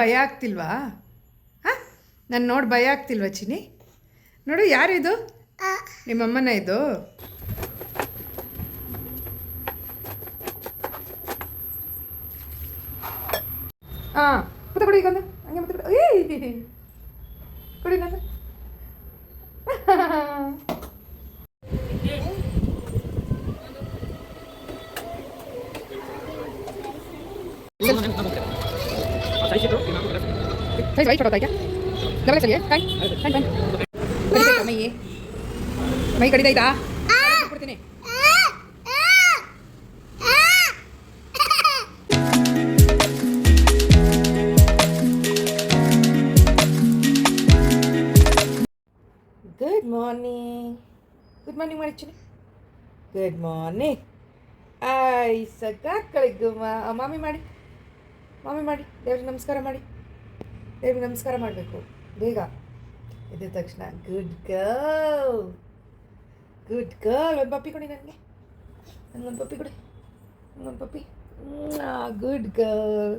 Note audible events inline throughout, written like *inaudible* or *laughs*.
ಭಯ ಆಗ್ತಿಲ್ವಾ? ಹಾಂ? ನಾನು ನೋಡಿ ಭಯ ಆಗ್ತಿಲ್ವಾ ಚಿನಿ ನೋಡು ಯಾರಿದು? ನಿಮ್ಮಮ್ಮನ ಇದು. ಹಾಂ ಮತ್ತೆ ಕೊಡಿ ಹಂಗೆ ಮತ್ತೆ ಕೊಡಿ. ನಾನು *laughs* ಸೈಜ್ ವೈಟ್ ಫೋಟೋ ಡಬಲ್ ಕಾಯ್ ಬನ್ನಿ ಕಡಿದೈತಾ ಮೈ ಮೈ ಕಡಿದೈತಾ ಕೊಡ್ತೀನಿ ಗುಡ್ ಮಾರ್ನಿಂಗ್ ಗುಡ್ ಮಾರ್ನಿಂಗ್ ಮಾಡಿ ಗುಡ್ ಮಾರ್ನಿಂಗ್ ಆಯ್ ಕಳಿಗ್ ಮಾಮಿ ಮಾಡಿ ಮಾಮಿ ಮಾಡಿ ದೇವ್ರಿಗೆ ನಮಸ್ಕಾರ ಮಾಡಿ ದೇವ್ರಿಗೆ ನಮಸ್ಕಾರ ಮಾಡಬೇಕು. ಬೇಗ. ಎದ್ದ ತಕ್ಷಣ ಗುಡ್ ಗರ್ಲ್ ಗುಡ್ ಗರ್ಲ್ ಒಂದು ಪಪ್ಪಿ ಕೊಡಿ ನನಗೆ. ನನಗೊಂದು ಪಪ್ಪಿ ಕೊಡಿ. ನನಗೊಂದು ಪಪ್ಪಿ. ಗುಡ್ ಗರ್ಲ್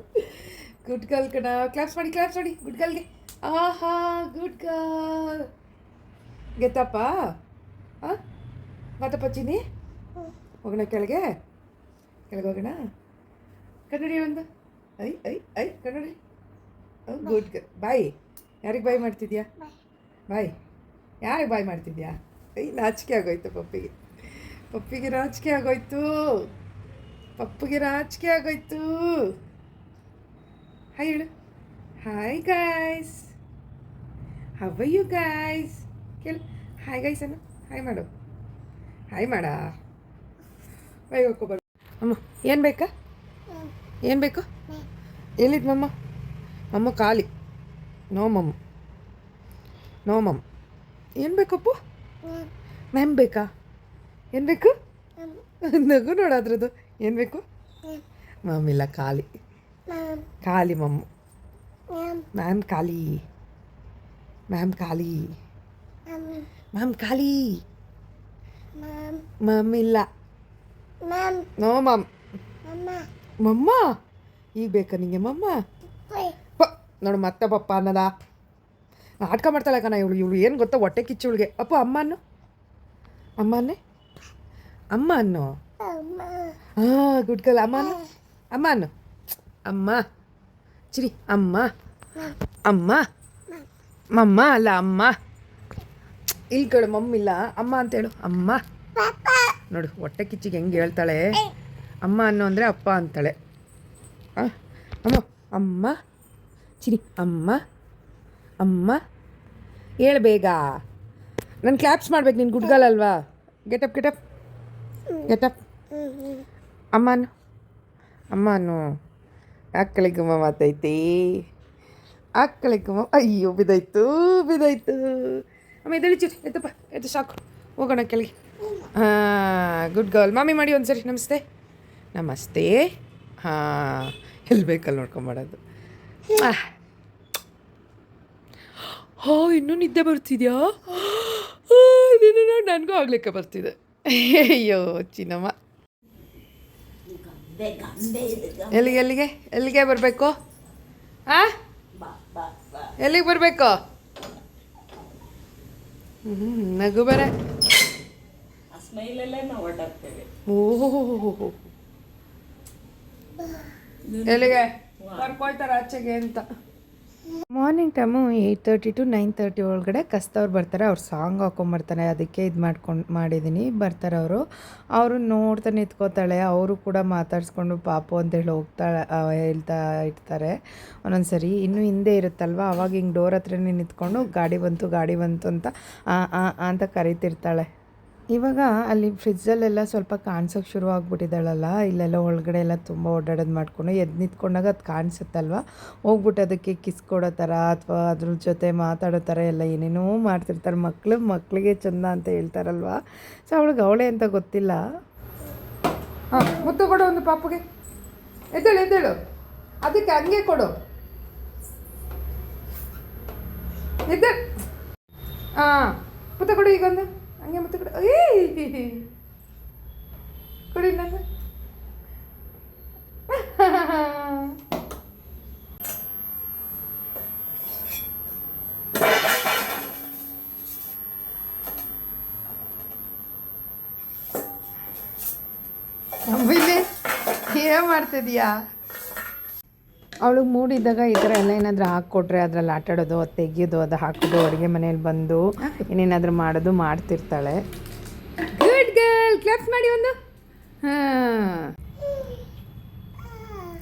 ಗುಡ್ ಗರ್ಲ್ ಕಣ. ಕ್ಲಾಪ್ಸ್ ಮಾಡಿ ಕ್ಲಾಪ್ಸ್ ಮಾಡಿ ಗುಡ್ ಗರ್ಲ್ಗೆ ಆಹಾ ಗುಡ್ ಗರ್ಲ್ ಗೆತ್ತಪ್ಪ? ಹಾಂ ಮತ್ತಪ್ಪ ಚೀನಿ ಹೋಗೋಣ ಕೆಳಗೆ. ಕೆಳಗೆ ಹೋಗೋಣ. ಕನ್ನಡಿ ಒಂದು. ಐ ಐ ಐ, ಕನ್ನಡಿ. ಗುಡ್ ಬಾಯ್ ಯಾರಿಗೆ ಬಾಯ್ ಮಾಡ್ತಿದ್ಯಾ? ಬಾಯ್ ಯಾರಿಗೆ ಬಾಯ್ ಮಾಡ್ತಿದ್ಯಾ? ಐ ನಾಚಿಕೆ ಆಗೋಯ್ತು ಪಪ್ಪಿಗೆ. ಪಪ್ಪಿಗೆ ನಾಚಿಕೆ ಆಗೋಯ್ತು. ಪಪ್ಪಿಗೆ ನಾಚಿಕೆ ಆಗೋಯ್ತು. ಹಾಯ್ ಹೇಳು. Hi guys how are you guys ಕೇಳು. ಹಾಯ್ ಗಾಯ್ಸ್ ಅನ್ನು. ಹಾಯ್ ಮಾಡು. ಹಾಯ್ ಮಾಡ. ಬಾಯ್ ಹೋಗ್ಕೊಬಾರ್ದು ಅಮ್ಮ, ಏನು ಬೇಕಾ? ಏನು ಬೇಕು? ಎಲ್ಲಿದ್ ಮಮ್ಮ ಮಮ್ಮ ಖಾಲಿ. ನೋ ಮಮ್ಮ ನೋ ಮಮ್. ಏನು ಬೇಕಪ್ಪು ಮ್ಯಾಮ್ ಬೇಕಾ? ಏನು ಬೇಕು? ನಗು ನೋಡೋದ್ರದ್ದು ಏನು ಬೇಕು? ಮಮ್ ಇಲ್ಲ, ಖಾಲಿ. ಖಾಲಿ ಮಮ್ಮ ಮ್ಯಾಮ್ ಖಾಲಿ. ಮ್ಯಾಮ್ ಖಾಲಿ. ಮ್ಯಾಮ್ ಖಾಲಿ. ಮಮ್ ಇಲ್ಲ. No mum. ಮಮ್ಮ? ಈಗ ಬೇಕಾ ನಿಮಗೆ ಮಮ್ಮ? ನೋಡು, ಮತ್ತೆ ಪಪ್ಪ ಅನ್ನದ. ನಾಟಕ ಮಾಡ್ತಾಳೆ ಕಣ ಇವಳು ಇವಳು ಏನು ಗೊತ್ತಾ? ಹೊಟ್ಟೆ ಕಿಚ್ಚುಳಿಗೆ ಅಪ್ಪ ಅಮ್ಮ ಅನ್ನು ಅಮ್ಮ ಅನ್ನೆ ಅಮ್ಮ ಅನ್ನು ಹಾಂ ಗುಡ್ ಅಮ್ಮ. ಅನ್ನು ಅಮ್ಮ ಅನ್ನು ಅಮ್ಮ ಚಿರಿ, ಅಮ್ಮ. ಅಮ್ಮ. ಮಮ್ಮ ಅಲ್ಲ, ಅಮ್ಮ. ಇಲ್ಲಿ ಕೇಳು ಮಮ್ಮಿಲ್ಲ ಅಮ್ಮ ಅಂತೇಳು ಅಮ್ಮ. ನೋಡು, ಹೊಟ್ಟೆ ಕಿಚ್ಚಿಗೆ ಹೆಂಗೆ ಹೇಳ್ತಾಳೆ? ಅಮ್ಮ ಅನ್ನೋ ಅಂದರೆ ಅಪ್ಪ ಅಂತಾಳೆ. ಅಮ್ಮ ಅಮ್ಮ. ಚಿರಿ, ಅಮ್ಮ ಅಮ್ಮ. ಹೇಳು ಬೇಗ. ನಾನು ಕ್ಲಾಪ್ಸ್ ಮಾಡ್ಬೇಕು, ನೀನು ಗುಡ್ಗಲ್ ಅಲ್ವಾ? Get up get up get up ಅಮ್ಮನು ಅಮ್ಮನು. ಅಮ್ಮ ಅನ್ನು ಆಕಳಿ ಗುಮ್ಮ ಮಾತೈತಿ. ಆಕಳಿ ಗುಮ್ಮ, ಅಯ್ಯೋ ಬಿದ್ದಾಯ್ತು ಬಿದ್ದಾಯ್ತು ಅಮ್ಮ, ಎದ್ದೇಳಿ ಚಿರಿ ಎತ್ತಪ್ಪ ಎದ್ದು ಸಾಕು. ಹೋಗೋಣ ಕೆಳಗೆ. ಹಾಂ ಗುಡ್ ಗರ್ಲ್ ಮಾಮಿ ಮಾಡಿ ಒಂದು ಸರಿ ನಮಸ್ತೆ. ನಮಸ್ತೆ. ಹಾಂ, ಎಲ್ಲಿ ಬೇಕಲ್ಲಿ ನೋಡ್ಕೊಂಬರೋದು. ಹೋ ಇನ್ನೂ ನಿದ್ದೆ ಬರ್ತಿದ್ಯಾ? ಇದನ್ನು ನೋಡಿ ನನಗೂ ಆಗ್ಲಿಕ್ಕೆ ಬರ್ತಿದೆ. ಅಯ್ಯೋ ಚಿನ್ನಮ್ಮ. ಎಲ್ಲಿಗೆ ಎಲ್ಲಿಗೆ? ಎಲ್ಲಿಗೆ ಬರಬೇಕು? ಆ? ಎಲ್ಲಿಗೆ ಬರಬೇಕು? ಹ್ಞೂ ನಗು ಬರ. ಓಹೋ. ಎಲ್ಲಿಗೆ? ಕರ್ಕೊಳ್ತಾರೆ ಆಚೆಗೆ ಅಂತ. Morning time eight thirty to nine thirty ಒಳಗಡೆ ಕಸ್ತವ್ರು ಬರ್ತಾರೆ. ಅವ್ರು ಸಾಂಗ್ ಹಾಕೊಂಬರ್ತಾರೆ ಅದಕ್ಕೆ ಇದು ಮಾಡ್ಕೊಂಡು ಮಾಡಿದ್ದೀನಿ ಬರ್ತಾರೆ ಅವರು. ಅವರು ನೋಡ್ತಾ ನಿಂತ್ಕೋತಾಳೆ ಅವರು ಕೂಡ ಮಾತಾಡಿಸ್ಕೊಂಡು ಪಾಪು ಅಂತೇಳಿ ಹೋಗ್ತಾಳೆ ಹೇಳ್ತಾ ಇರ್ತಾರೆ. ಒಂದೊಂದು ಸರಿ ಇನ್ನೂ ಹಿಂದೆ ಇರುತ್ತಲ್ವ? ಅವಾಗ ಹಿಂಗೆ ಡೋರ್ ಹತ್ರನೇ ನಿಂತ್ಕೊಂಡು ಗಾಡಿ ಬಂತು ಗಾಡಿ ಬಂತು ಅಂತ ಆ ಆ ಆ ಅಂತ ಕರಿತಿರ್ತಾಳೆ. ಇವಾಗ ಅಲ್ಲಿ ಫ್ರಿಜ್ಜಲ್ಲೆಲ್ಲ ಸ್ವಲ್ಪ ಕಾಣಿಸೋಕೆ ಶುರು ಆಗ್ಬಿಟ್ಟಿದ್ದಾಳಲ್ಲ ಇಲ್ಲೆಲ್ಲ ಒಳಗಡೆ ಎಲ್ಲ ತುಂಬ ಓಡಾಡೋದು ಮಾಡ್ಕೊಂಡು ಎದ್ದು ನಿಂತ್ಕೊಂಡಾಗ ಅದು ಕಾಣಿಸುತ್ತಲ್ವ? ಹೋಗ್ಬಿಟ್ಟು ಅದಕ್ಕೆ ಕಿಸ್ ಕೊಡೋ ಥರ ಅಥವಾ ಅದ್ರ ಜೊತೆ ಮಾತಾಡೋ ಥರ ಎಲ್ಲ ಏನೇನೋ ಮಾಡ್ತಿರ್ತಾರೆ. ಮಕ್ಕಳು ಮಕ್ಕಳಿಗೆ ಚಂದ ಅಂತ ಹೇಳ್ತಾರಲ್ವ? ಸೊ, ಅವಳಿಗೆ ಅವಳೆ ಅಂತ ಗೊತ್ತಿಲ್ಲ. ಹಾಂ, ಮುತ್ತು ಕೊಡು ಒಂದು ಪಾಪುಗೆ. ಎದ್ದೇಳು ಎದ್ದೇಳು. ಅದಕ್ಕೆ ಹಂಗೆ ಕೊಡು. ಎದ್ದೇಳು ಹಾಂ, ಮುತ್ತ ಕೊಡು ಈಗೊಂದು. ಹಂಗೆ ಮತ್ತೆ ಕೊಡಿ ಏಯ್! ಕೊಡಿ ನಾನು ಏನು ಮಾಡ್ತಿದ್ಯಾ? ಅವಳಿಗೆ ಮೂಡಿದ್ದಾಗ ಈ ಥರ ಎಲ್ಲ ಏನಾದರೂ ಹಾಕ್ಕೊಟ್ರೆ ಅದ್ರಲ್ಲಿ ಆಟಾಡೋದು ಅದು ತೆಗಿಯೋದು ಅದು ಹಾಕೋದು ಅಡುಗೆ ಮನೇಲಿ ಬಂದು ಇನ್ನೇನಾದರೂ ಮಾಡೋದು ಮಾಡ್ತಿರ್ತಾಳೆ. ಗುಡ್ ಗರ್ಲ್ ಕ್ಲಾಪ್ಸ್ ಮಾಡಿ ಒಂದು. ಹಾಂ.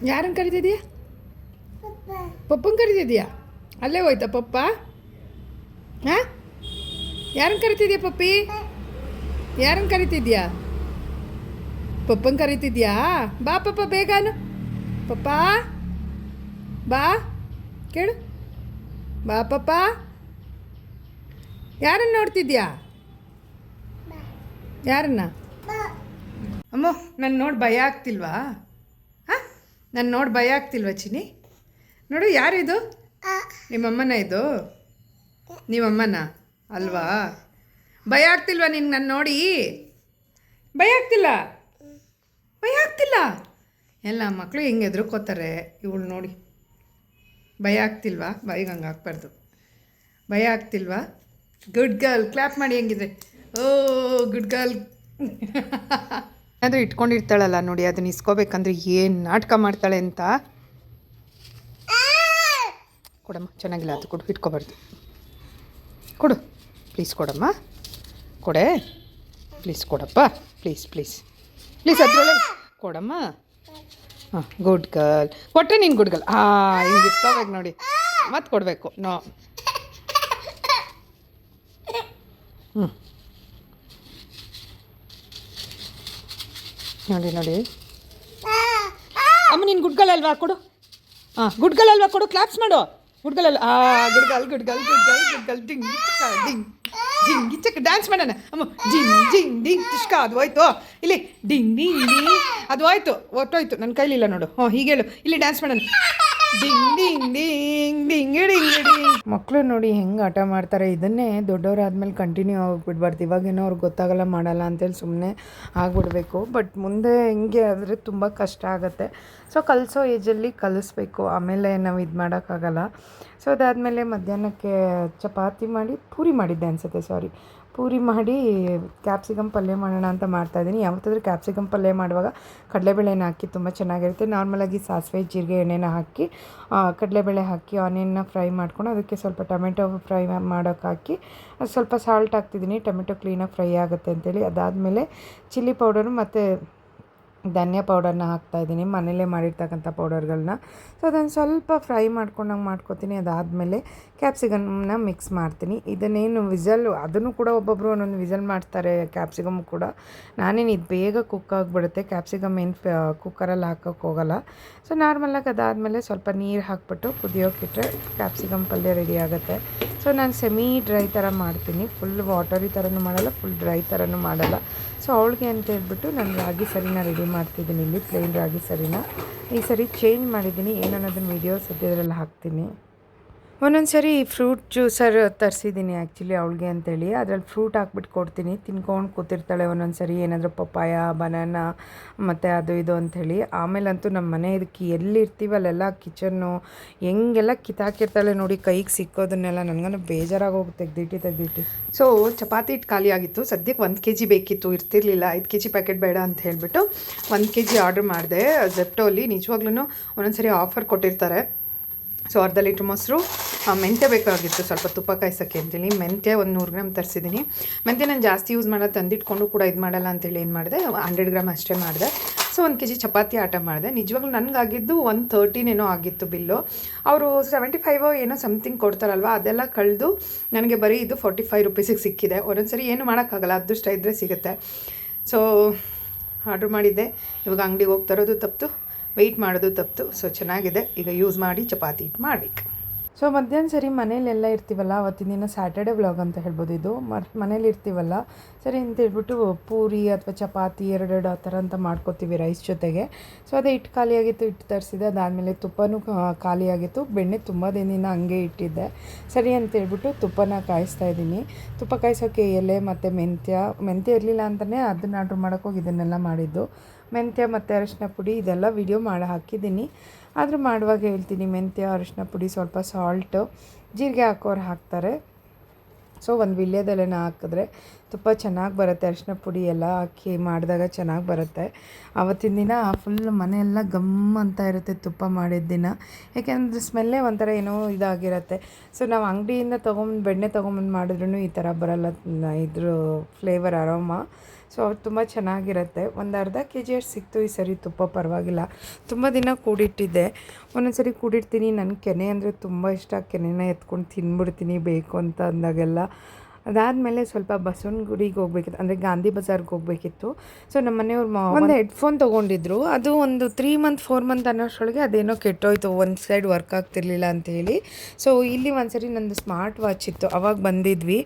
ಯಾರನ್ನು ಕರಿತಿದ್ಯಾ ಪಪ್ಪನ ಕರಿತಿದ್ಯಾ ಅಲ್ಲೇ ಹೋಯ್ತಾ ಪಪ್ಪ? ಹಾಂ? ಯಾರನ್ನು ಕರಿತಿದ್ಯಾ ಪಪ್ಪಿ? ಯಾರನ್ನು ಕರಿತಿದ್ಯಾ ಪಪ್ಪನ ಕರಿತಿದ್ಯಾ ಬಾ ಪಪ್ಪ ಬೇಗನು. ಪಪ್ಪ? ಬಾ. ಕೇಳು. ಬಾ ಪಪ್ಪ. ಯಾರನ್ನು ನೋಡ್ತಿದ್ಯಾ? ಯಾರನ್ನ? ಅಮ್ಮ, ನಾನು ನೋಡಿ ಭಯ ಆಗ್ತಿಲ್ವಾ? ಹಾಂ? ನಾನು ನೋಡಿ ಭಯ ಆಗ್ತಿಲ್ವಾ ಚಿನಿ ನೋಡು ಯಾರಿದು ನಿಮ್ಮಮ್ಮನ ಇದು? ನಿಮ್ಮಮ್ಮನ ಅಲ್ವಾ? ಭಯ ಆಗ್ತಿಲ್ವಾ ನಿನ್ಗೆ ನಾನು ನೋಡಿ? ಭಯ ಆಗ್ತಿಲ್ಲ? ಭಯ ಆಗ್ತಿಲ್ಲ? ಎಲ್ಲ ಮಕ್ಕಳು ಹಿಂಗೆ ಎದ್ರುಕೋತಾರೆ ಇವಳು ನೋಡಿ. ಭಯ ಆಗ್ತಿಲ್ವಾ? ಬಾಯಿಗೆ ಹಂಗೆ ಹಾಕ್ಬಾರ್ದು ಭಯ ಆಗ್ತಿಲ್ವಾ? ಗುಡ್ ಗರ್ಲ್ ಕ್ಲಾಪ್ ಮಾಡಿ ಹೆಂಗಿದೆ ಓ ಗುಡ್ ಗರ್ಲ್ ಅದು ಇಟ್ಕೊಂಡಿರ್ತಾಳಲ್ಲ ನೋಡಿ, ಅದನ್ನ ಇಸ್ಕೋಬೇಕಂದ್ರೆ ಏನು ನಾಟಕ ಮಾಡ್ತಾಳೆ ಅಂತ. ಕೊಡಮ್ಮ, ಚೆನ್ನಾಗಿಲ್ಲ ಅದು ಕೊಡು, ಇಟ್ಕೋಬಾರ್ದು. ಕೊಡು ಪ್ಲೀಸ್ ಕೊಡಮ್ಮ. ಕೊಡೆ ಪ್ಲೀಸ್ ಕೊಡಪ್ಪ ಪ್ಲೀಸ್ ಪ್ಲೀಸ್ ಪ್ಲೀಸ್ ಅದರೊಳಗೆ ಕೊಡಮ್ಮ. ಹಾಂ ಗುಡ್ ಗರ್ಲ್ ಕೊಟ್ಟರೆ ನೀನು ಗುಡ್ ಗರ್ಲ್ ಹಾಂ ಹಿಂಗೆ ಇಸ್ಕೋಬೇಕು ನೋಡಿ. ಮತ್ತೆ ಕೊಡಬೇಕು. ನೋ. ಹ್ಞೂ ನೋಡಿ ನೋಡಿ. ಅಮ್ಮ, ನೀನು ಗುಡ್ಗಲ್ ಅಲ್ವಾ? ಕೊಡು. ಹಾಂ ಗುಡ್ಗಲ್ ಅಲ್ವಾ? ಕೊಡು. ಕ್ಲಾಪ್ಸ್ ಮಾಡು. ಗುಡ್ಗಲ್ ಅಲ್ವಾ? Good girl good girl good girl good girl ding ಚಿಕ್ಕ ಜಿಂಗ್ ಚಿಕ್ಕ ಡ್ಯಾನ್ಸ್ ಮಾಡೋಣ. ಅಮ್ಮ, ಜಿಂಗ್ ಜಿಂಗ್, ಡಿಂಗ್ ಚಿಕ್ಕ ಅದು ಹೋಯ್ತು. ಇಲ್ಲಿ, ಡಿಂಗ್ ಡಿಂಗ್ ಡಿಂಗ್, ಅದು ಹೋಯ್ತು, ಒಟ್ಟೋಯ್ತು. ನನ್ನ ಕೈಲಿಲ್ಲ ನೋಡು. ಹ್ಞೂ ಹೀಗೆ ಹೇಳು. ಇಲ್ಲಿ ಡ್ಯಾನ್ಸ್ ಮಾಡೋಣ. Ding ding ding ding ding ಮಕ್ಕಳು ನೋಡಿ ಹೆಂಗೆ ಆಟ ಮಾಡ್ತಾರೆ, ಇದನ್ನೇ ದೊಡ್ಡವರಾದ್ಮೇಲೆ ಕಂಟಿನ್ಯೂ ಆಗಿಬಿಡ್ಬಾರ್ದು. ಇವಾಗೇನೋ ಅವ್ರಿಗೆ ಗೊತ್ತಾಗಲ್ಲ ಮಾಡಲ್ಲ ಅಂತೇಳಿ ಸುಮ್ಮನೆ ಆಗ್ಬಿಡ್ಬೇಕು. ಬಟ್ ಮುಂದೆ ಹಿಂಗೆ ಆದರೆ ತುಂಬ ಕಷ್ಟ ಆಗುತ್ತೆ. ಸೊ ಕಲಿಸೋ ಏಜಲ್ಲಿ ಕಲಿಸ್ಬೇಕು. ಆಮೇಲೆ ನಾವು ಇದು ಮಾಡೋಕ್ಕಾಗಲ್ಲ. ಸೊ ಅದಾದಮೇಲೆ ಮಧ್ಯಾಹ್ನಕ್ಕೆ ಚಪಾತಿ ಮಾಡಿ ಪೂರಿ ಮಾಡಿದ್ದೆ ಅನಿಸುತ್ತೆ ಸಾರಿ ಪೂರಿ ಮಾಡಿ ಕ್ಯಾಪ್ಸಿಕಮ್ ಪಲ್ಯ ಮಾಡೋಣ ಅಂತ ಮಾಡ್ತಾಯಿದ್ದೀನಿ ಯಾವತ್ತಾದರೂ ಕ್ಯಾಪ್ಸಿಕಮ್ ಪಲ್ಯ ಮಾಡುವಾಗ ಕಡಲೆಬೇಳೆನ ಹಾಕಿ ತುಂಬ ಚೆನ್ನಾಗಿರುತ್ತೆ. ನಾರ್ಮಲಾಗಿ ಸಾಸಿವೆ, ಜೀರಿಗೆ ಎಣ್ಣೆನ ಹಾಕಿ ಕಡಲೆಬೇಳೆ ಹಾಕಿ ಆನಿಯನ್ನ ಫ್ರೈ ಮಾಡ್ಕೊಂಡು ಅದಕ್ಕೆ ಸ್ವಲ್ಪ ಟೊಮೆಟೊ ಫ್ರೈ ಮಾಡೋಕೆ ಹಾಕಿ, ಸ್ವಲ್ಪ ಸಾಲ್ಟ್ ಹಾಕ್ತಿದ್ದೀನಿ. ಟೊಮೆಟೊ ಕ್ಲೀನಾಗಿ ಫ್ರೈ ಆಗುತ್ತೆ ಅಂತೇಳಿ. ಅದಾದಮೇಲೆ ಚಿಲ್ಲಿ ಪೌಡರು ಮತ್ತು ಧನಿಯಾ ಪೌಡರ್ನ ಹಾಕ್ತಾಯಿದ್ದೀನಿ ಮನೇಲೇ ಮಾಡಿರ್ತಕ್ಕಂಥ ಪೌಡರ್ಗಳನ್ನ ಸೊ ಅದನ್ನು ಸ್ವಲ್ಪ ಫ್ರೈ ಮಾಡ್ಕೊಂಡಂಗೆ ಮಾಡ್ಕೊತೀನಿ. ಅದಾದಮೇಲೆ ಕ್ಯಾಪ್ಸಿಕಮ್ನ ಮಿಕ್ಸ್ ಮಾಡ್ತೀನಿ. ಇದನ್ನೇನು ವಿಸಲ್, ಅದನ್ನು ಕೂಡ ಒಬ್ಬೊಬ್ಬರು ಒಂದೊಂದು ವಿಸಲ್ ಮಾಡ್ತಾರೆ ಕ್ಯಾಪ್ಸಿಕಮ್ ಕೂಡ. ನಾನೇನು ಇದು ಬೇಗ ಕುಕ್ ಆಗಿಬಿಡುತ್ತೆ. ಕ್ಯಾಪ್ಸಿಕಮ್ ಏನು ಕುಕ್ಕರಲ್ಲಿ ಹಾಕೋಕ್ಕೆ ಹೋಗಲ್ಲ. ಸೊ ನಾರ್ಮಲಾಗಿ ಅದಾದಮೇಲೆ ಸ್ವಲ್ಪ ನೀರು ಹಾಕ್ಬಿಟ್ಟು ಕುದಿಯೋಕ್ಕಿಟ್ರೆ ಕ್ಯಾಪ್ಸಿಕಮ್ ಪಲ್ಯ ರೆಡಿ ಆಗುತ್ತೆ. ಸೊ ನಾನು ಸೆಮಿ ಡ್ರೈ ಥರ ಮಾಡ್ತೀನಿ. ಫುಲ್ ವಾಟರಿ ಥರನೂ ಮಾಡಲ್ಲ ಫುಲ್ ಡ್ರೈ ಥರನೂ ಮಾಡಲ್ಲ. ಸೊ ಅವಳಿಗೆ ಅಂತ ಹೇಳ್ಬಿಟ್ಟು ನಾನು ರಾಗಿ ಸರಿನ ರೆಡಿ ಮಾಡ್ತಿದ್ದೀನಿ ಇಲ್ಲಿ ಪ್ಲೇನ್ ರಾಗಿ ಸರಿನ. ಈ ಸರಿ ಚೇಂಜ್ ಮಾಡಿದ್ದೀನಿ, ಏನನ್ನೋದನ್ನ ವೀಡಿಯೋ ಸದ್ಯದ್ರಲ್ಲಿ ಹಾಕ್ತೀನಿ. ಒಂದೊಂದು ಸರಿ ಫ್ರೂಟ್ ಜ್ಯೂಸರ್ ತರಿಸಿದ್ದೀನಿ ಆ್ಯಕ್ಚುಲಿ ಅವಳಿಗೆ ಅಂತೇಳಿ. ಅದ್ರಲ್ಲಿ ಫ್ರೂಟ್ ಹಾಕ್ಬಿಟ್ಟು ಕೊಡ್ತೀನಿ. ತಿನ್ಕೊಂಡು ಕೂತಿರ್ತಾಳೆ ಒಂದೊಂದು ಸರಿ. ಏನಾದರೂ ಪಪ್ಪಾಯ ಬನಾನ ಮತ್ತು ಅದು ಇದು ಅಂಥೇಳಿ ಆಮೇಲಂತೂ ನಮ್ಮ ಮನೆ ಇದಕ್ಕೆ ಎಲ್ಲಿರ್ತೀವಿ ಅಲ್ಲೆಲ್ಲ ಕಿಚನ್ನು ಹೆಂಗೆಲ್ಲ ಕಿತ್ತಾಕಿರ್ತಾಳೆ ನೋಡಿ ಕೈಗೆ ಸಿಕ್ಕೋದನ್ನೆಲ್ಲ ನನಗನ್ನು ಬೇಜಾರಾಗಿ ಹೋಗಿ ತೆಗ್ದಿಟ್ಟು ತೆಗ್ದಿಟ್ಟು ಸೊ ಚಪಾತಿ ಹಿಟ್ಟು ಖಾಲಿ ಆಗಿತ್ತು. ಸದ್ಯಕ್ಕೆ ಒಂದು ಕೆ ಜಿ ಬೇಕಿತ್ತು. ಇರ್ತಿರ್ಲಿಲ್ಲ. ಐದು ಕೆ ಜಿ ಪ್ಯಾಕೆಟ್ ಬೇಡ ಅಂತ ಹೇಳಿಬಿಟ್ಟು ಒಂದು ಕೆ ಜಿ ಆರ್ಡ್ರ್ ಮಾಡಿದೆ. ಜೆಪ್ಟೋಲಿ ನಿಜವಾಗ್ಲೂ ಒಂದೊಂದು ಸರಿ ಆಫರ್ ಕೊಟ್ಟಿರ್ತಾರೆ. ಸೊ ಅರ್ಧ ಲೀಟ್ರ್ ಮೊಸರು ಮೆಂತ್ಯ ಬೇಕಾಗಿತ್ತು. ಸ್ವಲ್ಪ ತುಪ್ಪ ಕಾಯಿಸೋಕ್ಕೆ ಅಂತೇಳಿ ಮೆಂತ್ಯ ಒಂದು ನೂರು ಗ್ರಾಮ್ ತರಿಸಿದ್ದೀನಿ ಮೆಂತ್ಯ ನಾನು ಜಾಸ್ತಿ ಯೂಸ್ ಮಾಡೋದು ತಂದಿಟ್ಕೊಂಡು ಕೂಡ ಇದು ಮಾಡಲ್ಲ ಅಂತೇಳಿ ಏನು ಮಾಡಿದೆ, ಹಂಡ್ರೆಡ್ ಗ್ರಾಮ್ ಅಷ್ಟೇ ಮಾಡಿದೆ. ಸೊ ಒಂದು ಕೆ ಜಿ ಚಪಾತಿ ಆಟ ಮಾಡಿದೆ. ನಿಜವಾಗ್ಲೂ ನನಗಾಗಿದ್ದು ಒನ್ ತರ್ಟೀನೇನೋ ಆಗಿತ್ತು ಬಿಲ್ಲು. ಅವರು ಸೆವೆಂಟಿ ಫೈವ್ ಏನೋ ಸಮಥಿಂಗ್ ಕೊಡ್ತಾರಲ್ವ, ಅದೆಲ್ಲ ಕಳೆದು ನನಗೆ ಬರೀ ಇದು ಫೋರ್ಟಿ ಫೈವ್ ರುಪೀಸಿಗೆ ಸಿಕ್ಕಿದೆ. ಒಂದೊಂದ್ಸರಿ ಏನು ಮಾಡೋಕ್ಕಾಗಲ್ಲ, ಅದೃಷ್ಟ ಇದ್ದರೆ ಸಿಗುತ್ತೆ. ಸೊ ಆರ್ಡ್ರ್ ಮಾಡಿದ್ದೆ. ಇವಾಗ ಅಂಗಡಿಗೆ ಹೋಗ್ತಾರೋದು ತಪ್ಪು ವೆಯ್ಟ್ ಮಾಡೋದು ತಪ್ಪಿತು ಸೊ ಚೆನ್ನಾಗಿದೆ. ಈಗ ಯೂಸ್ ಮಾಡಿ ಚಪಾತಿ ಹಿಟ್ಟು ಮಾಡಬೇಕು. ಸೊ ಮಧ್ಯಾಹ್ನ ಸರಿ ಮನೇಲೆಲ್ಲ ಇರ್ತೀವಲ್ಲ, ಅವತ್ತಿನ ದಿನ ಸ್ಯಾಟರ್ಡೆ ವ್ಲಾಗ್ ಅಂತ ಹೇಳ್ಬೋದು ಇದು. ಮತ್ತು ಮನೇಲಿ ಇರ್ತೀವಲ್ಲ, ಸರಿ ಅಂತ ಹೇಳ್ಬಿಟ್ಟು ಪೂರಿ ಅಥವಾ ಚಪಾತಿ ಎರಡೆರಡು ಆ ಥರ ಅಂತ ಮಾಡ್ಕೋತೀವಿ ರೈಸ್ ಜೊತೆಗೆ. ಸೊ ಅದೇ ಹಿಟ್ಟು ಖಾಲಿಯಾಗಿತ್ತು ಹಿಟ್ಟು ತರಿಸಿದೆ. ಅದಾದಮೇಲೆ ತುಪ್ಪನೂ ಖಾಲಿಯಾಗಿತ್ತು ಬೆಣ್ಣೆ ತುಂಬ ದಿನದಿಂದ ಹಂಗೆ ಇಟ್ಟಿದ್ದೆ. ಸರಿ ಅಂತ ಹೇಳ್ಬಿಟ್ಟು ತುಪ್ಪನ ಕಾಯಿಸ್ತಾ ಇದ್ದೀನಿ. ತುಪ್ಪ ಕಾಯಿಸೋಕ್ಕೆ ಎಲೆ ಮತ್ತು ಮೆಂತ್ಯ ಮೆಂತ್ಯ ಇರಲಿಲ್ಲ ಅಂತಲೇ ಅದನ್ನ ಆರ್ಡ್ರ್ ಮಾಡೋಕ್ಕೋಗಿ ಇದನ್ನೆಲ್ಲ ಮಾಡಿದ್ದು. ಮೆಂತ್ಯ ಮತ್ತು ಅರಿಶಿನ ಪುಡಿ ಇದೆಲ್ಲ ವಿಡಿಯೋ ಮಾಡಿ ಹಾಕಿದ್ದೀನಿ. ಆದರೂ ಮಾಡುವಾಗ ಹೇಳ್ತೀನಿ ಮೆಂತ್ಯ, ಅರಿಶಿನ ಪುಡಿ ಸ್ವಲ್ಪ ಸಾಲ್ಟು ಜೀರಿಗೆ ಹಾಕೋರು ಹಾಕ್ತಾರೆ. ಸೊ ಒಂದು ವಿಳ್ಯದೆಲೆನ ಹಾಕಿದ್ರೆ ತುಪ್ಪ ಚೆನ್ನಾಗಿ ಬರುತ್ತೆ ಅರಿಶಿನ ಪುಡಿ ಎಲ್ಲ ಹಾಕಿ ಮಾಡಿದಾಗ ಚೆನ್ನಾಗಿ ಬರುತ್ತೆ. ಆವತ್ತಿನ ದಿನ ಫುಲ್ ಮನೆಯೆಲ್ಲ ಗಮ್ ಅಂತ ಇರುತ್ತೆ ತುಪ್ಪ ಮಾಡಿದ ದಿನ. ಯಾಕೆಂದರೆ ಸ್ಮೆಲ್ಲೇ ಒಂಥರ ಏನೋ ಇದಾಗಿರುತ್ತೆ. ಸೊ ನಾವು ಅಂಗಡಿಯಿಂದ ತೊಗೊಂಬಂದು, ಬೆಣ್ಣೆ ತೊಗೊಂಬಂದು ಮಾಡಿದ್ರೂ ಈ ಥರ ಬರಲ್ಲ. ಇದ್ರ ಫ್ಲೇವರ್ ಅರೋಮ ಸೊ ಅದು ತುಂಬ ಚೆನ್ನಾಗಿರುತ್ತೆ. ಒಂದು ಅರ್ಧ ಕೆ ಜಿ ಅಷ್ಟು ಸಿಕ್ತು ಈ ಸರಿ ತುಪ್ಪ, ಪರವಾಗಿಲ್ಲ. ತುಂಬ ದಿನ ಕೂಡಿಟ್ಟಿದ್ದೆ. ಒಂದೊಂದು ಸರಿ ಕೂಡಿಡ್ತೀನಿ. ನನ್ನ ಕೆನೆ ಅಂದರೆ ತುಂಬ ಇಷ್ಟ. ಕೆನೆನ ಎತ್ಕೊಂಡು ತಿನ್ಬಿಡ್ತೀನಿ ಬೇಕು ಅಂತ ಅಂದಾಗೆಲ್ಲ. ಅದಾದಮೇಲೆ ಸ್ವಲ್ಪ ಬಸವನಗುಡಿಗೆ ಹೋಗ್ಬೇಕಿತ್ತು ಅಂದರೆ ಗಾಂಧಿ ಬಜಾರ್ಗೆ ಹೋಗ್ಬೇಕಿತ್ತು. ಸೊ ನಮ್ಮ ಮನೆಯವ್ರ ಮಾ ಒಂದು ಹೆಡ್ಫೋನ್ ತೊಗೊಂಡಿದ್ರು. ಅದು ಒಂದು ತ್ರೀ ಮಂತ್ ಫೋರ್ ಮಂತ್ ಅನ್ನೋಷ್ಟೊಳಗೆ ಅದೇನೋ ಕೆಟ್ಟೋಯ್ತು ಒಂದು ಸೈಡ್ ವರ್ಕ್ ಆಗ್ತಿರ್ಲಿಲ್ಲ ಅಂತೇಳಿ ಸೊ ಇಲ್ಲಿ ಒಂದ್ಸರಿ ನಂದು ಸ್ಮಾರ್ಟ್ ವಾಚ್ ಇತ್ತು. ಅವಾಗ ಬಂದಿದ್ವಿ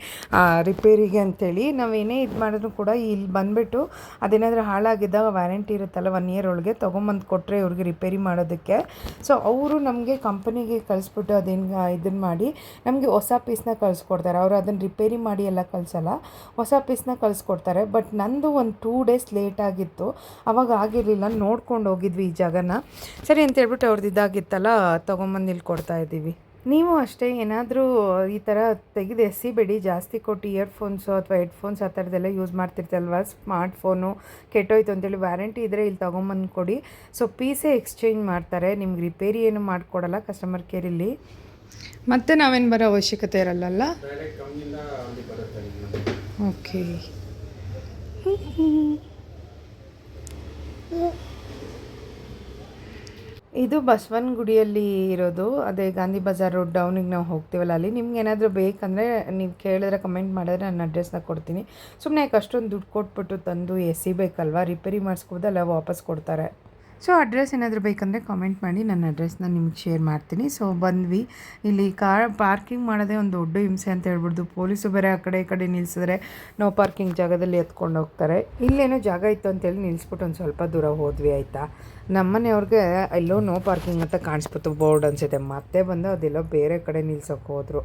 ರಿಪೇರಿಗೆ ಅಂತೇಳಿ. ನಾವೇನೇ ಇದು ಮಾಡಿದ್ರು ಕೂಡ ಇಲ್ಲಿ ಬಂದುಬಿಟ್ಟು ಅದೇನಾದರೂ ಹಾಳಾಗಿದ್ದಾಗ ವ್ಯಾರಂಟಿ ಇರುತ್ತಲ್ಲ ಒನ್ ಇಯರ್ ಒಳಗೆ ತೊಗೊಂಬಂದು ಕೊಟ್ಟರೆ ಇವ್ರಿಗೆ ರಿಪೇರಿ ಮಾಡೋದಕ್ಕೆ. ಸೊ ಅವರು ನಮಗೆ ಕಂಪನಿಗೆ ಕಳಿಸ್ಬಿಟ್ಟು ಅದೇನು ಇದನ್ನು ಮಾಡಿ ನಮಗೆ ಹೊಸ ಪೀಸ್ನ ಕಳಿಸ್ಕೊಡ್ತಾರೆ. ಅವರು ಅದನ್ನು ರಿಪೇರಿ ಮಾಡಿ ಎಲ್ಲ ಕಳಿಸಲ್ಲ. ಹೊಸ ಪೀಸ್ನ ಕಳಿಸ್ಕೊಡ್ತಾರೆ. ಬಟ್ ನಂದು ಒಂದು ಟೂ ಡೇಸ್ ಲೇಟ್ ಆಗಿತ್ತು. ಅವಾಗ ಆಗಿರಲಿಲ್ಲ. ನೋಡ್ಕೊಂಡು ಹೋಗಿದ್ವಿ ಈ ಜಾಗನ. ಸರಿ ಅಂತ ಹೇಳ್ಬಿಟ್ಟು ಅವ್ರದ್ದು ಇದಾಗಿತ್ತಲ್ಲ, ತೊಗೊಂಬಂದು ಇಲ್ಲಿ ಕೊಡ್ತಾ ಇದ್ದೀವಿ. ನೀವು ಅಷ್ಟೇ ಏನಾದರೂ ಈ ಥರ ತೆಗೆದು ಎಸಿಬೇಡಿ. ಜಾಸ್ತಿ ಕೊಟ್ಟು ಇಯರ್ಫೋನ್ಸು ಅಥವಾ ಹೆಡ್ಫೋನ್ಸ್ ಆ ಥರದ್ದೆಲ್ಲ ಯೂಸ್ ಮಾಡ್ತಿರ್ತಲ್ವ ಸ್ಮಾರ್ಟ್ ಫೋನು ಕೆಟ್ಟೋಯ್ತು ಅಂತೇಳಿ ವ್ಯಾರಂಟಿ ಇದ್ದರೆ ಇಲ್ಲಿ ತೊಗೊಂಬಂದು ಕೊಡಿ. ಸೊ ಪೀಸೇ ಎಕ್ಸ್ಚೇಂಜ್ ಮಾಡ್ತಾರೆ. ನಿಮ್ಗೆ ರಿಪೇರಿ ಏನು ಮಾಡಿಕೊಡಲ್ಲ ಕಸ್ಟಮರ್ ಕೇರಲ್ಲಿ ಮತ್ತೆ ನಾವೇನು ಬರೋ ಅವಶ್ಯಕತೆ ಇರಲ್ಲಲ್ಲ? ಡೈರೆಕ್ಟ್ ಕಂಪ್ನಿಯಿಂದ ಅಲ್ಲಿ ಬರುತ್ತೆ ಓಕೆ ಇದು ಬಸವನಗುಡಿಯಲ್ಲಿ ಇರೋದು. ಅದೇ ಗಾಂಧಿ ಬಜಾರ್ ರೋಡ್ ಡೌನಿಗೆ ನಾವು ಹೋಗ್ತೀವಲ್ಲ ಅಲ್ಲಿ ನಿಮ್ಗೆ ಏನಾದರೂ ಬೇಕಂದರೆ ನೀವು ಕೇಳಿದ್ರೆ ಕಮೆಂಟ್ ಮಾಡಿದ್ರೆ ನನ್ನ ಅಡ್ರೆಸ್ನ ಕೊಡ್ತೀನಿ. ಸುಮ್ಮನೆ ಯಾಕೆ ಅಷ್ಟೊಂದು ದುಡ್ಡು ಕೊಟ್ಬಿಟ್ಟು ತಂದು ಎಸಿಬೇಕಲ್ವಾ ರಿಪೇರಿ ಮಾಡಿಸ್ಕೋದಲ್ಲ ಅಲ್ಲ ವಾಪಸ್ ಕೊಡ್ತಾರೆ. ಸೊ ಅಡ್ರೆಸ್ ಏನಾದರೂ ಬೇಕಂದರೆ ಕಾಮೆಂಟ್ ಮಾಡಿ, ನನ್ನ ಅಡ್ರೆಸ್ನ ನಿಮ್ಗೆ ಶೇರ್ ಮಾಡ್ತೀನಿ. ಸೊ ಬಂದ್ವಿ. ಇಲ್ಲಿ ಕಾರ್ ಪಾರ್ಕಿಂಗ್ ಮಾಡೋದೇ ಒಂದು ದೊಡ್ಡ ಹಿಂಸೆ ಅಂತ ಹೇಳ್ಬಿಡ್ದು. ಪೊಲೀಸು ಬೇರೆ ಆ ಕಡೆ ಈ ಕಡೆ ನಿಲ್ಲಿಸಿದ್ರೆ ನೋ ಪಾರ್ಕಿಂಗ್ ಜಾಗದಲ್ಲಿ ಎತ್ಕೊಂಡು ಹೋಗ್ತಾರೆ. ಇಲ್ಲೇನೋ ಜಾಗ ಇತ್ತು ಅಂತೇಳಿ ನಿಲ್ಲಿಸ್ಬಿಟ್ಟು ಒಂದು ಸ್ವಲ್ಪ ದೂರ ಹೋದ್ವಿ, ಆಯಿತಾ? ನಮ್ಮನೆಯವ್ರಿಗೆ ಎಲ್ಲೋ ನೋ ಪಾರ್ಕಿಂಗ್ ಅಂತ ಕಾಣಿಸ್ಬಿಟ್ಟು ಬೋರ್ಡ್ ಅನಿಸುತ್ತೆ. ಮತ್ತೆ ಬಂದು ಅದೆಲ್ಲೋ ಬೇರೆ ಕಡೆ ನಿಲ್ಸೋಕೆ ಹೋದರು.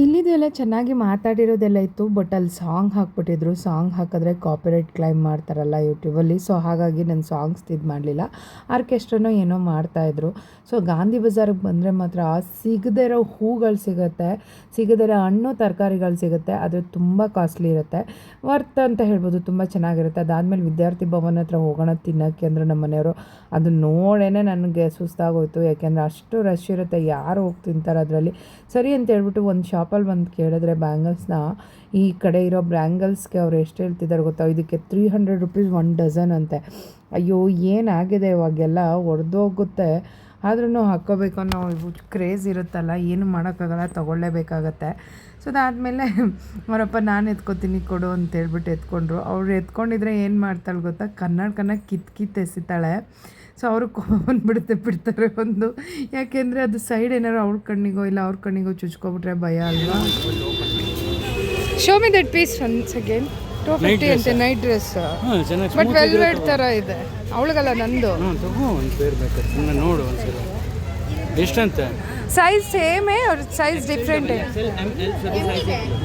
ಇಲ್ಲಿದೆಲ್ಲ ಚೆನ್ನಾಗಿ ಮಾತಾಡಿರೋದೆಲ್ಲ ಇತ್ತು ಬಟ್ ಅಲ್ಲಿ ಸಾಂಗ್ ಹಾಕ್ಬಿಟ್ಟಿದ್ರು. ಸಾಂಗ್ ಹಾಕಿದ್ರೆ ಕಾಪಿರೈಟ್ ಕ್ಲೈಮ್ ಮಾಡ್ತಾರಲ್ಲ ಯೂಟ್ಯೂಬಲ್ಲಿ ಸೊ ಹಾಗಾಗಿ ನನ್ನ ಸಾಂಗ್ಸ್ ಇದು ಮಾಡಲಿಲ್ಲ. ಆರ್ಕೆಸ್ಟ್ರನೋ ಏನೋ ಮಾಡ್ತಾಯಿದ್ರು ಸೊ ಗಾಂಧಿ ಬಜಾರಿಗೆ ಬಂದರೆ ಮಾತ್ರ ಸಿಗದೇ ಹೂಗಳು ಸಿಗುತ್ತೆ, ಸಿಗದೇ ಇರೋ ಹಣ್ಣು, ತರಕಾರಿಗಳು ಸಿಗುತ್ತೆ. ಅದು ತುಂಬ ಕಾಸ್ಟ್ಲಿ ಇರುತ್ತೆ. ವರ್ತ್ ಅಂತ ಹೇಳ್ಬೋದು. ತುಂಬ ಚೆನ್ನಾಗಿರುತ್ತೆ. ಅದಾದಮೇಲೆ ವಿದ್ಯಾರ್ಥಿ ಭವನ ಹತ್ರ ಹೋಗೋಣ ತಿನ್ನೋಕ್ಕೆ ಅಂದರೆ ನಮ್ಮ ಮನೆಯವರು. ಅದು ನೋಡೇ ನನಗೆ ಸುಸ್ತಾಗೋಯ್ತು. ಯಾಕೆಂದರೆ ಅಷ್ಟು ರಶ್ ಇರುತ್ತೆ. ಯಾರು ಹೋಗಿ ತಿಂತಾರೆ ಅದರಲ್ಲಿ? ಸರಿ ಅಂತ ಹೇಳ್ಬಿಟ್ಟು ಒಂದು ಶಾಪಲ್ಲಿ ಬಂದು ಕೇಳಿದ್ರೆ ಬ್ಯಾಂಗಲ್ಸ್ನ, ಈ ಕಡೆ ಇರೋ ಬ್ಯಾಂಗಲ್ಸ್ಗೆ ಅವ್ರು ಎಷ್ಟು ಹೇಳ್ತಿದ್ದಾರೆ ಗೊತ್ತಾ? ಇದಕ್ಕೆ three hundred rupees one dozen ಅಂತೆ. ಅಯ್ಯೋ ಏನಾಗಿದೆ ಇವಾಗೆಲ್ಲ? ಒಡೆದೋಗುತ್ತೆ. ಆದ್ರೂ ಹಾಕೋಬೇಕು ಅನ್ನೋ ಕ್ರೇಜ್ ಇರುತ್ತಲ್ಲ, ಏನು ಮಾಡೋಕ್ಕಾಗಲ್ಲ, ತೊಗೊಳ್ಳೇಬೇಕಾಗತ್ತೆ. ಸೊ ಅದಾದಮೇಲೆ ಅವರಪ್ಪ ನಾನು ಎತ್ಕೊತೀನಿ ಕೊಡು ಅಂತ ಹೇಳ್ಬಿಟ್ಟು ಎತ್ಕೊಂಡ್ರು. ಅವ್ರು ಎತ್ಕೊಂಡಿದ್ರೆ ಏನು ಮಾಡ್ತಾಳೆ ಗೊತ್ತಾ? ಕನ್ನಡಕನ ಕಿತ್ ಕಿತ್ ಎಸಿತಾಳೆ. ಸೊ ಅವರು ಬಂದ್ಬಿಡುತ್ತೆ ಬಿಡ್ತಾರೆ ಒಂದು ಯಾಕೆಂದರೆ ಅದು ಸೈಡ್ ಏನಾರು ಅವ್ರ ಕಣ್ಣಿಗೋ ಇಲ್ಲ ಅವ್ರ ಕಣ್ಣಿಗೋ ಚುಚ್ಕೊಬಿಟ್ರೆ ಭಯ ಅಲ್ವಾ show me that piece once again two fifty ಅಂತೆ ನೈಟ್ ಡ್ರೆಸ್ ಹಾಂ ಚೆನ್ನಾಗಿ ಬಟ್ ವೆಲ್ವೆಟ್ ಥರ ಇದೆ ಅವಳಿಗಲ್ಲ ನಂದು ಹಾಂ ತಗೋ ಒಂದು ಪೇರ್ ಬೇಕಾದ್ರೆ ಸುಮ್ಮನೆ ನೋಡು ಒಂದ್ಸಲ ಎಷ್ಟಂತ ಸೈಜ್ ಸೇಮೇ ಅವ್ರ size different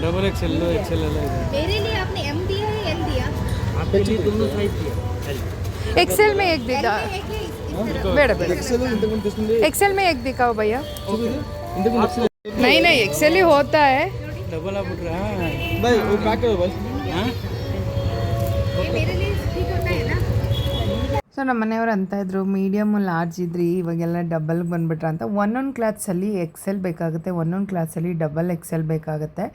double X L X L ಎಲ್ಲ ಇದೆ मेरे लिए आपने एम दिया है एल दिया एक्सेल में एक दिखा है कि इस तरह ಬೇಡ बेड़ा एक्सेल में एक दिखाओ भैया नहीं नहीं एक्सेल ही होता है डबल आप उठ रहा है भाई वो पैक करो भाई ಸೊ ನಮ್ಮ ಮನೆಯವ್ರು ಅಂತ ಇದ್ರು ಮೀಡಿಯಮ್ ಲಾರ್ಜ್ ಇದ್ರಿ, ಇವಾಗೆಲ್ಲ ಡಬಲ್ ಬಂದ್ಬಿಟ್ರ ಅಂತ. ಒಂದೊಂದು ಕ್ಲಾತ್ಸಲ್ಲಿ ಎಕ್ಸೆಲ್ ಬೇಕಾಗುತ್ತೆ ಒಂದೊಂದು ಕ್ಲಾತ್ಸಲ್ಲಿ ಡಬಲ್ ಎಕ್ಸೆಲ್ ಬೇಕಾಗುತ್ತೆ.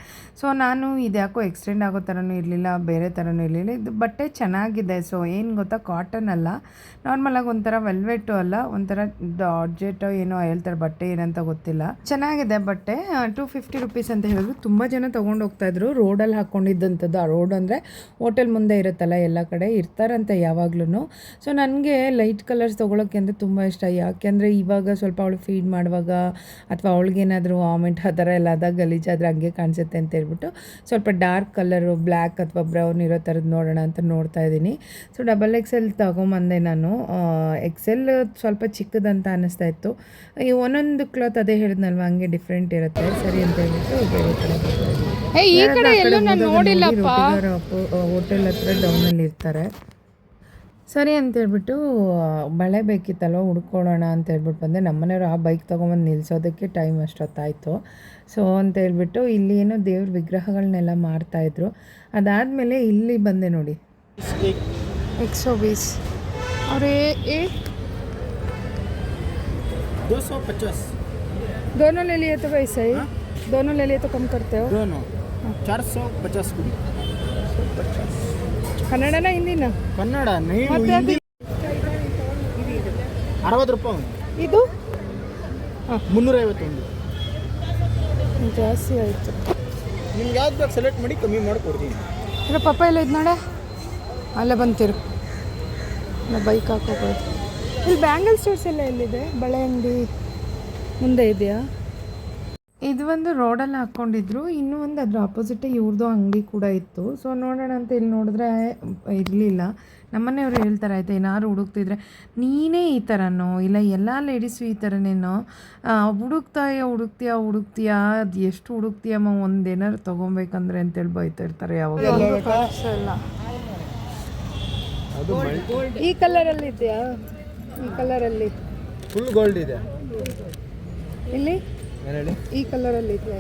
ಸೊ ನಾನು ಇದ್ಯಾಕೋ ಎಕ್ಸ್ಟೆಂಡ್ ಆಗೋ ಥರನೂ ಇರಲಿಲ್ಲ, ಬೇರೆ ಥರನೂ ಇರಲಿಲ್ಲ. ಇದು ಬಟ್ಟೆ ಚೆನ್ನಾಗಿದೆ ಸೊ ಏನು ಗೊತ್ತಾ ಕಾಟನ್ ಅಲ್ಲ. ನಾರ್ಮಲಾಗಿ ಒಂಥರ ವೆಲ್ವೆಟು ಅಲ್ಲ, ಒಂಥರ ಡಾಡ್ಜೆಟ್ಟು ಏನೋ ಹೇಳ್ತಾರೆ, ಬಟ್ಟೆ ಏನಂತ ಗೊತ್ತಿಲ್ಲ. ಚೆನ್ನಾಗಿದೆ ಬಟ್ಟೆ ಟೂ ಫಿಫ್ಟಿ ರುಪೀಸ್ ಅಂತ ಹೇಳಿದ್ರು. ತುಂಬ ಜನ ತೊಗೊಂಡು ಹೋಗ್ತಾ ಇದ್ರು ರೋಡಲ್ಲಿ ಹಾಕ್ಕೊಂಡಿದ್ದಂಥದ್ದು ಆ ರೋಡ್ ಅಂದರೆ ಹೋಟೆಲ್ ಮುಂದೆ ಇರುತ್ತಲ್ಲ, ಎಲ್ಲ ಕಡೆ ಇರ್ತಾರಂತೆ ಯಾವಾಗ್ಲೂ ಸೊ ನನಗೆ ಲೈಟ್ ಕಲರ್ಸ್ ತೊಗೊಳಕ್ಕೆ ಅಂದರೆ ತುಂಬ ಇಷ್ಟ. ಯಾಕೆಂದರೆ ಇವಾಗ ಸ್ವಲ್ಪ ಅವಳು ಫೀಡ್ ಮಾಡುವಾಗ ಅಥವಾ ಅವಳಿಗೇನಾದರೂ ವಾಮಿಟ್ ಆ ಥರ ಎಲ್ಲ ಆದಾಗ ಗಲೀಜಾದರೆ ಹಂಗೆ ಕಾಣಿಸುತ್ತೆ ಅಂತ ಹೇಳ್ಬಿಟ್ಟು ಸ್ವಲ್ಪ ಡಾರ್ಕ್ ಕಲರು ಬ್ಲ್ಯಾಕ್ ಅಥವಾ ಬ್ರೌನ್ ಇರೋ ಥರದ್ದು ನೋಡೋಣ ಅಂತ ನೋಡ್ತಾ ಇದ್ದೀನಿ. ಸೊ ಡಬಲ್ ಎಕ್ಸೆಲ್ ತೊಗೊಂಬಂದೆ ನಾನು. ಎಕ್ಸೆಲ್ ಸ್ವಲ್ಪ ಚಿಕ್ಕದಂತ ಅನ್ನಿಸ್ತಾ ಇತ್ತು. ಈ ಒಂದೊಂದು ಕ್ಲಾತ್ ಅದೇ ಹೇಳಿದ್ನಲ್ವ ಹಂಗೆ ಡಿಫ್ರೆಂಟ್ ಇರುತ್ತೆ. ಸರಿ ಅಂತ ಹೇಳ್ಬಿಟ್ಟು ಬೇರೆ ಕಡೆ ಹೋಟೆಲ್ ಹತ್ರ ಡೌನಲ್ಲಿ ಇರ್ತಾರೆ. ಸರಿ ಅಂತೇಳ್ಬಿಟ್ಟು ಬಳೆ ಬೇಕಿತ್ತಲ್ವ ಹುಡ್ಕೊಳ್ಳೋಣ ಅಂತೇಳ್ಬಿಟ್ಟು ಬಂದೆ ನಮ್ಮನೆಯವರು ಆ ಬೈಕ್ ತೊಗೊಂಬಂದು ನಿಲ್ಲಿಸೋದಕ್ಕೆ ಟೈಮ್ ಅಷ್ಟೊತ್ತಾಯಿತು ಸೊ ಅಂತೇಳ್ಬಿಟ್ಟು ಇಲ್ಲಿ ಏನೋ ದೇವ್ರ ವಿಗ್ರಹಗಳನ್ನೆಲ್ಲ ಮಾರ್ತಾಯಿದ್ರು ಅದಾದಮೇಲೆ ಇಲ್ಲಿ ಬಂದೆ ನೋಡಿ एक सौ बीस और ये ये दो सौ पचास दोनों ले लिए तो वैसे ही दोनों ले लिए तो कम करते हो दोनों चार सौ पचास कुड़ी ಕನ್ನಡನ ಹಿಂದಿನ? ಕನ್ನಡ ನೀವು ಹಿಂದಿ. ಅರವತ್ತು ರೂಪಾಯಿ. ಇದು? ಮುನ್ನೂರೈವತ್ತೊಂದು. ಜಾಸ್ತಿ ಆಯಿತು. ನಿಮ್ಗೆ ಯಾವ್ದು ಬೇಕು ಸೆಲೆಕ್ಟ್ ಮಾಡಿ ಕಮ್ಮಿ ಮಾಡಿಕೊಡ್ತೀನಿ ಇಲ್ಲ ಪಪ್ಪ ಎಲ್ಲ ಇದು ನೋಡ. ಅಲ್ಲೇ ಬಂತಿರು. ಇಲ್ಲ ಬೈಕ್ ಹಾಕೋಬೋದು. ಇಲ್ಲಿ ಬ್ಯಾಂಗಲ್ ಸ್ಟೋರ್ಸ್ ಎಲ್ಲ ಎಲ್ಲಿದೆ? ಬಳೆ ಅಂಗಡಿ ಮುಂದೆ ಇದೆಯಾ? ಇದು ಒಂದು ರೋಡಲ್ಲಿ ಹಾಕ್ಕೊಂಡಿದ್ರು ಇನ್ನೂ ಒಂದು ಅದ್ರ ಆಪೋಸಿಟೇ ಇವ್ರದ್ದು ಅಂಗಡಿ ಕೂಡ ಇತ್ತು. ಸೊ ನೋಡೋಣ ಅಂತ ಇಲ್ಲಿ ನೋಡಿದ್ರೆ ಇರಲಿಲ್ಲ. ನಮ್ಮನೆಯವ್ರು ಹೇಳ್ತಾರೆ ಆಯ್ತಾ ಏನಾದ್ರು ಹುಡುಕ್ತಿದ್ರೆ. ನೀನೇ ಈ ಥರನೋ ಇಲ್ಲ ಎಲ್ಲ ಲೇಡೀಸು ಈ ಥರನೇನೋ ಹುಡುಕ್ತಾಯ ಹುಡುಕ್ತೀಯ ಹುಡುಕ್ತೀಯ? ಅದು ಎಷ್ಟು ಹುಡುಕ್ತೀಯಮ್ಮ ಒಂದು ಏನಾರು ತೊಗೊಬೇಕಂದ್ರೆ ಅಂತೇಳಿ ಬೈತಾ ಇರ್ತಾರೆ ಯಾವಾಗ ಈ ಕಲರಲ್ಲಿ ಇದೆಯಾ ಈ ಕಲರಲ್ಲಿ ಫುಲ್ ಗೋಲ್ಡ್ ಇದೆ. ಇಲ್ಲಿ? ಈ ಕಲರಲ್ಲಿ ಇದೆ.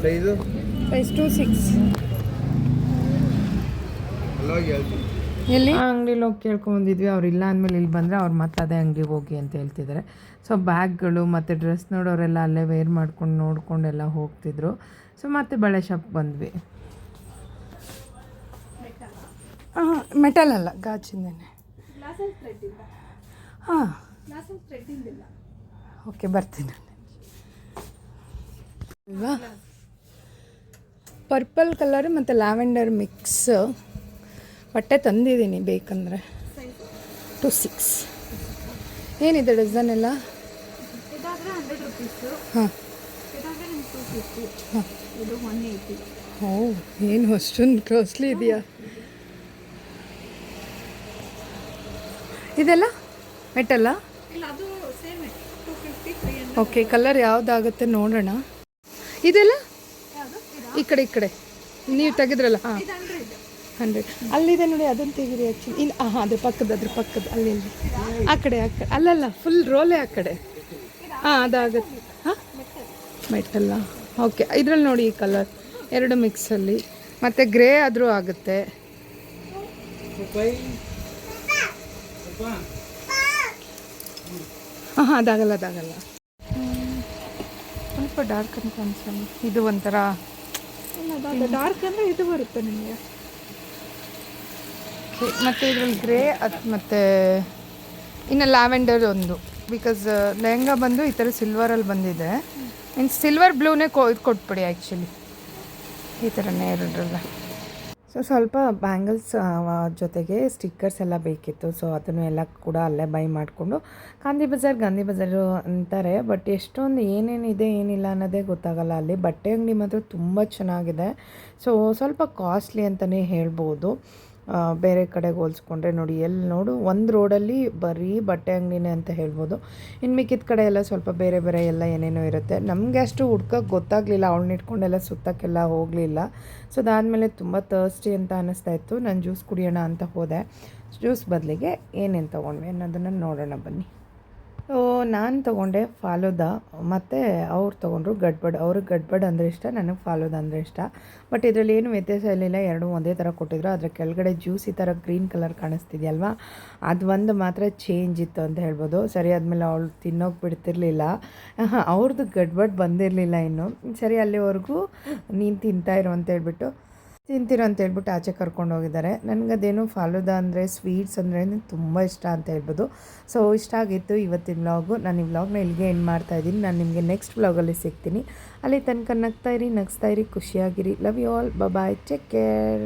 ಪ್ರೈಸು ಪ್ರೈಸ್ ಟು ಸಿಕ್ಸ್ ಎಲ್ಲಿ? ಆ ಅಂಗಡಿಲಿ ಹೋಗಿ ಕೇಳ್ಕೊಂಬಂದಿದ್ವಿ ಅವ್ರು ಇಲ್ಲ ಅಂದಮೇಲೆ ಇಲ್ಲಿ ಬಂದರೆ ಅವ್ರು ಮತ್ತೆ ಅದೇ ಅಂಗಡಿಗೆ ಹೋಗಿ ಅಂತ ಹೇಳ್ತಿದ್ದಾರೆ ಸೊ ಬ್ಯಾಗ್ಗಳು ಮತ್ತು ಡ್ರೆಸ್ ನೋಡೋರೆಲ್ಲ ಅಲ್ಲೇ ವೇರ್ ಮಾಡ್ಕೊಂಡು ನೋಡ್ಕೊಂಡೆಲ್ಲ ಹೋಗ್ತಿದ್ರು. ಸೊ ಮತ್ತೆ ಬಳೆ ಶಾಪ್ ಬಂದ್ವಿ. ಮೆಟಲ್ ಅಲ್ಲ ಗಾಜಿಂದನೆ. ಹಾಂ. ಓಕೆ ಬರ್ತೀನಿ. ಅಲ್ವಾ ಪರ್ಪಲ್ ಕಲರ್ ಮತ್ತು ಲ್ಯಾವೆಂಡರ್ ಮಿಕ್ಸ್ ಬಟ್ಟೆ ತಂದಿದ್ದೀನಿ ಬೇಕಂದರೆ. ಟು ಸಿಕ್ಸ್ ಏನಿದೆ ಡಿಸೈನ್ ಎಲ್ಲ? ಹಾಂ. ಓ ಏನು ಅಷ್ಟೊಂದು ಕಾಸ್ಟ್ಲಿ ಇದೆಯಾ? ಇದೆಲ್ಲ? ಮೆಟಲ್ಲ ಓಕೆ ಕಲರ್ ಯಾವ್ದಾಗುತ್ತೆ ನೋಡೋಣ. ಇದೆಲ್ಲ? ಈ ಕಡೆ ಈ ಕಡೆ. ನೀವು ತೆಗೆದ್ರಲ್ಲ ಹಾಂ ಹಂಡ್ರೆಡ್ ಅಲ್ಲಿದೆ ನೋಡಿ ಅದನ್ನು ತೆಗೀರಿ ಆ್ಯಕ್ಚುಲಿ ಇಲ್ಲ ಹಾಂ ಅದ್ರ ಪಕ್ಕದ ಅದ್ರ ಪಕ್ಕದ ಅಲ್ಲಿ ಅಲ್ಲಿ. ಆ ಕಡೆ ಆ ಕಡೆ. ಅಲ್ಲಲ್ಲ ಫುಲ್ ರೋಲೇ ಆ ಕಡೆ. ಹಾಂ ಅದಾಗುತ್ತೆ. ಹಾಂ? ಮೆಟಲ್ಲ ಓಕೆ ಇದರಲ್ಲಿ ನೋಡಿ ಈ ಕಲರ್ ಎರಡು ಮಿಕ್ಸಲ್ಲಿ ಮತ್ತು ಗ್ರೇ ಆದರೂ ಆಗುತ್ತೆ. ಹಾಂ ಹಾಂ ಅದಾಗಲ್ಲ ಅದಾಗಲ್ಲ. ಸ್ವಲ್ಪ ಡಾರ್ಕ್ ಅಂತ ಅನ್ಸಲ್ಲ. ಇದು ಒಂಥರ ಡಾರ್ಕ್ ಅಂದರೆ ಇದು ಬರುತ್ತೆ ನಿಮಗೆ. ಮತ್ತು ಇದರಲ್ಲಿ ಗ್ರೇ ಅದು ಮತ್ತು ಇನ್ನು ಲ್ಯಾವೆಂಡರ್ ಒಂದು. ಬಿಕಾಸ್ ಲೆಹಂಗಾ ಬಂದು ಈ ಥರ ಸಿಲ್ವರಲ್ಲಿ ಬಂದಿದೆ. ಮೀನ್ಸ್ ಸಿಲ್ವರ್ ಬ್ಲೂನೇ ಕೊ ಇದು ಕೊಟ್ಬಿಡಿ ಆ್ಯಕ್ಚುಲಿ ಈ ಥರನೇ ಎರಡರಲ್ಲ. ಸೊ ಸ್ವಲ್ಪ ಬ್ಯಾಂಗಲ್ಸ್ ಜೊತೆಗೆ ಸ್ಟಿಕ್ಕರ್ಸ್ ಎಲ್ಲ ಬೇಕಿತ್ತು. ಸೊ ಅದನ್ನು ಎಲ್ಲ ಕೂಡ ಅಲ್ಲೇ ಬೈ ಮಾಡಿಕೊಂಡು, ಗಾಂಧಿ ಬಜಾರ್, ಗಾಂಧಿ ಬಜಾರು ಅಂತಾರೆ. ಬಟ್ ಎಷ್ಟೊಂದು ಏನೇನಿದೆ ಏನಿಲ್ಲ ಅನ್ನೋದೇ ಗೊತ್ತಾಗಲ್ಲ ಅಲ್ಲಿ. ಬಟ್ಟೆ ಅಂಗಡಿ ಮಾತ್ರ ತುಂಬ ಚೆನ್ನಾಗಿದೆ. ಸೊ ಸ್ವಲ್ಪ ಕಾಸ್ಟ್ಲಿ ಅಂತಲೇ ಹೇಳ್ಬೋದು. ಬೇರೆ ಕಡೆಗೆ ಹೋಲಿಸ್ಕೊಂಡ್ರೆ ನೋಡಿ ಎಲ್ಲಿ ನೋಡು, ಒಂದು ರೋಡಲ್ಲಿ ಬರೀ ಬಟ್ಟೆ ಅಂಗಡಿನೇ ಅಂತ ಹೇಳ್ಬೋದು. ಇನ್ನು ಮಿಕ್ಕಿದ ಕಡೆ ಎಲ್ಲ ಸ್ವಲ್ಪ ಬೇರೆ ಬೇರೆ ಎಲ್ಲ ಏನೇನೋ ಇರುತ್ತೆ. ನಮಗೆ ಅಷ್ಟು ಹುಡ್ಕಕ್ಕೆ ಗೊತ್ತಾಗಲಿಲ್ಲ, ಅವಳನ್ನ ಇಟ್ಕೊಂಡೆಲ್ಲ ಸುತ್ತಕ್ಕೆಲ್ಲ ಹೋಗಲಿಲ್ಲ. ಸೊ ಅದಾದಮೇಲೆ ತುಂಬ ತರ್ಸ್ಟಿ ಅಂತ ಅನ್ನಿಸ್ತಾ ಇತ್ತು. ನಾನು ಜ್ಯೂಸ್ ಕುಡಿಯೋಣ ಅಂತ ಹೋದೆ. ಜ್ಯೂಸ್ ಬದಲಿಗೆ ಏನೇನು ತೊಗೊಂಡ್ವಿ ಅನ್ನೋದನ್ನು ನೋಡೋಣ ಬನ್ನಿ. ನಾನು ತೊಗೊಂಡೆ ಫಾಲೋದ, ಮತ್ತು ಅವ್ರು ತೊಗೊಂಡ್ರು ಗಡ್ಬಡ್. ಅವ್ರಿಗೆ ಗಡ್ಬಡ್ ಅಂದರೆ ಇಷ್ಟ, ನನಗೆ ಫಾಲೋದ ಅಂದರೆ ಇಷ್ಟ. ಬಟ್ ಇದರಲ್ಲಿ ಏನು ವ್ಯತ್ಯಾಸ ಇರಲಿಲ್ಲ, ಎರಡು ಒಂದೇ ಥರ ಕೊಟ್ಟಿದ್ರು. ಅದರ ಕೆಳಗಡೆ ಜ್ಯೂಸಿ ಥರ ಗ್ರೀನ್ ಕಲರ್ ಕಾಣಿಸ್ತಿದೆಯಲ್ವಾ? ಅದು ಒಂದು ಮಾತ್ರ ಚೇಂಜ್ ಇತ್ತು ಅಂತ ಹೇಳ್ಬೋದು. ಸರಿ ಆದಮೇಲೆ ಅವಳು ತಿನ್ನೋಕೆ ಬಿಡ್ತಿರ್ಲಿಲ್ಲ. ಅವ್ರದ್ದು ಗಡ್ಬಡ್ ಬಂದಿರಲಿಲ್ಲ ಇನ್ನು. ಸರಿ, ಅಲ್ಲಿವರೆಗೂ ನೀನು ತಿಂತಾ ಇರು ಅಂತ ಹೇಳ್ಬಿಟ್ಟು ತಿಂತೀರೋ ಅಂತ ಹೇಳ್ಬಿಟ್ಟು ಆಚೆ ಕರ್ಕೊಂಡು ಹೋಗಿದ್ದಾರೆ. ನನಗದೇನು ಫಾಲೂದ ಅಂದರೆ ಸ್ವೀಟ್ಸ್ ಅಂದರೆ ತುಂಬ ಇಷ್ಟ ಅಂತ ಹೇಳ್ಬೋದು. ಸೊ ಇಷ್ಟ ಆಗಿತ್ತು ಇವತ್ತಿನ ವ್ಲಾಗು ನಾನು ಈ ವ್ಲಾಗ್ನ ಇಲ್ಲಿಗೆ ಎಂಡ್ ಮಾಡ್ತಾ ಇದ್ದೀನಿ. ನಾನು ನಿಮಗೆ ನೆಕ್ಸ್ಟ್ ವ್ಲಾಗಲ್ಲಿ ಸಿಗ್ತೀನಿ. ಅಲ್ಲಿ ತನಕ ನಗ್ತಾ ಇರಿ, ನಗ್ಸ್ತಾ ಇರಿ, ಖುಷಿಯಾಗಿರಿ. Love you all bye take care